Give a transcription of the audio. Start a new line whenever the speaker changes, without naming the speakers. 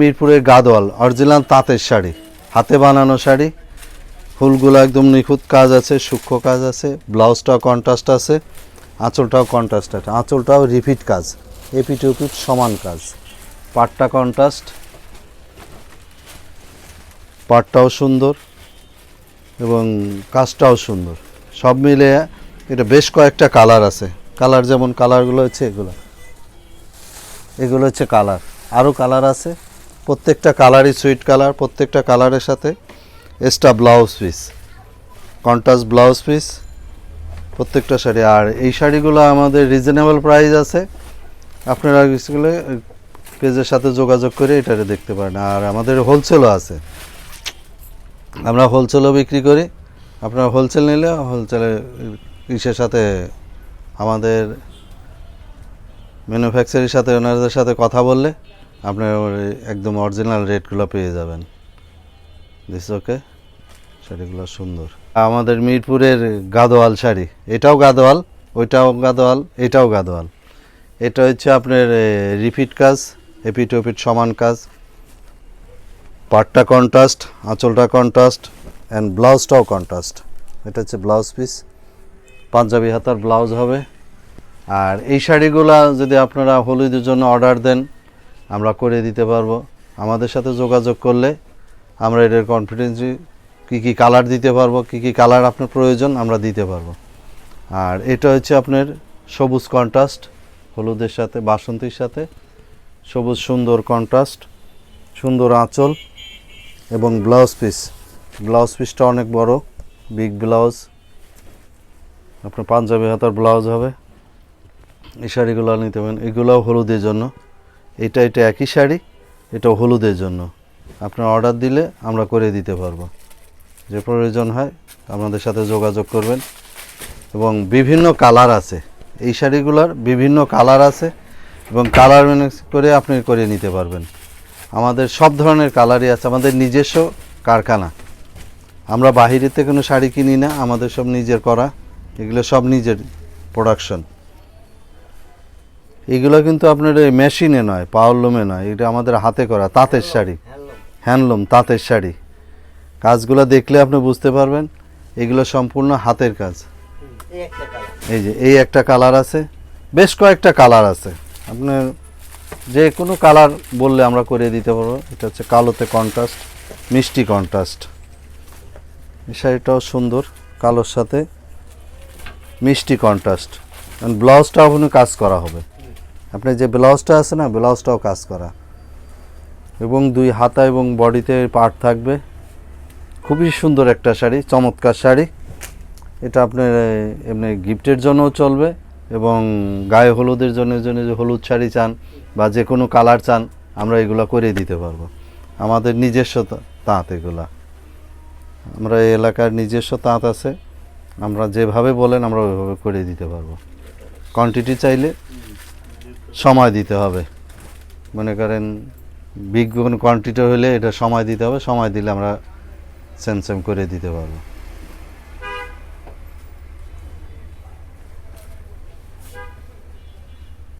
মিরপুরের গাদোয়াল, অরিজিনাল তাঁতের শাড়ি। হাতে বানানো শাড়ি। ফুলগুলো একদম নিখুঁত কাজ আছে, সূক্ষ্ম কাজ আছে, ব্লাউজটাও কন্ট্রাস্ট আছে, আঁচলটাও কন্ট্রাস্ট আছে। আঁচলটাও রিপিট কাজ এপিট ওপিট সমান কাজ। পাটটা কন্ট্রাস্ট পাটটাও সুন্দর এবং কাজটাও সুন্দর। সব মিলে এটা বেশ কয়েকটা কালার আছে। কালার যেমন কালারগুলো হচ্ছে এগুলো। এগুলো হচ্ছে কালার। আরও কালার আছে। প্রত্যেকটা কালারই সুইট কালার, প্রত্যেকটা কালারের সাথে extra blouse piece contrast blouse piece প্রত্যেকটা শাড়ি। আর এই শাড়িগুলো আমাদের রিজনেবল প্রাইস আছে। আপনারা স্কুলে পেজের সাথে যোগাযোগ করে এটারে দেখতে পারেন। আর আমাদের হোলসেলও আছে। আমরা হোলসেলও বিক্রি করি। আপনারা হোলসেল নিলে হোলসেলে ইসের সাথে আমাদের ম্যানুফ্যাকচারির সাথে ওনাদের সাথে কথা বললে আপনার একদম অরিজিনাল রেটগুলো পেয়ে যাবেন। দিস ওকে শাড়িগুলো সুন্দর। আমাদের মিরপুরের গাদোয়াল শাড়ি, এটাও গাদোয়াল, ওইটাও গাদোয়াল, এটাও গাদোয়াল। এটা হচ্ছে আপনার রিপিট কাজ এপিট ওপিট সমান কাজ। পাটটা কন্ট্রাস্ট আঁচলটা কন্ট্রাস্ট অ্যান্ড ব্লাউজটাও কন্ট্রাস্ট এটা হচ্ছে ব্লাউজ পিস পাঞ্জাবি হাতার ব্লাউজ হবে। আর এই শাড়িগুলা যদি আপনারা হলুদের জন্য অর্ডার দেন আমরা করে দিতে পারব। আমাদের সাথে যোগাযোগ করলে আমরা এটার কনফিডেন্সি কী কী কালার দিতে পারব, কী কী কালার আপনার প্রয়োজন আমরা দিতে পারব। আর এটা হচ্ছে আপনার সবুজ কন্ট্রাস্ট হলুদের সাথে, বাসন্তীর সাথে সবুজ সুন্দর কন্ট্রাস্ট সুন্দর আঁচল এবং ব্লাউজ পিস ব্লাউজ পিসটা অনেক বড় বিগ ব্লাউজ আপনার পাঞ্জাবি হাতার ব্লাউজ হবে। এই শাড়িগুলো নিতে পারেন। এগুলোও হলুদের জন্য। এটা এটা একই শাড়ি, এটা হলুদের জন্য। আপনার অর্ডার দিলে আমরা করে দিতে পারব। যে প্রয়োজন হয় আপনাদের সাথে যোগাযোগ করবেন। এবং বিভিন্ন কালার আছে। এই শাড়িগুলোর বিভিন্ন কালার আছে এবং কালার ম্যানেজ করে আপনি করে নিতে পারবেন। আমাদের সব ধরনের কালারই আছে, আমাদের নিজস্ব কারখানা। আমরা বাহিরেতে কোনো শাড়ি কিনি না, আমাদের সব নিজের করা, এগুলো সব নিজের প্রোডাকশন এগুলো কিন্তু আপনার মেশিনে নয় পাওয়ারলুমে নয়। এটা আমাদের হাতে করা তাঁতের শাড়ি। হ্যান্ডলুম। তাঁতের শাড়ি। কাজগুলো দেখলে আপনি বুঝতে পারবেন এগুলো সম্পূর্ণ হাতের কাজ।
এই
যে এই একটা কালার আছে বেশ কয়েকটা কালার আছে। আপনার যে কোনো কালার বললে আমরা করে দিতে পারব। এটা হচ্ছে কালোতে কন্ট্রাস্ট মিষ্টি কন্ট্রাস্ট এই শাড়িটাও সুন্দর কালোর সাথে মিষ্টি কন্ট্রাস্ট ব্লাউজটাও আপনি কাজ করা হবে। আপনি যে ব্লাউজটা আছে না, ব্লাউজটাও কাজ করা। এবং দুই হাতা এবং বডিতে পার্ট থাকবে। খুবই সুন্দর একটা শাড়ি, চমৎকার শাড়ি। এটা আপনার এমনি গিফটের জন্যও চলবে এবং গায়ে হলুদের জন্য জন্য যে হলুদ শাড়ি চান বা যে কোনো কালার চান, আমরা এগুলো করে দিতে পারব। আমাদের নিজস্ব তাঁত এগুলা। আমরা এই এলাকার নিজস্ব তাঁত আছে। আমরা যেভাবে বলেন, আমরা ওইভাবে করে দিতে পারব। কোয়ান্টিটি চাইলে সময় দিতে হবে। মনে করেন, বিজ্ঞ কোয়ান্টিটি হলে এটা সময় দিতে হবে, সময় দিলে আমরা সেম সেম করে দিতে পারব।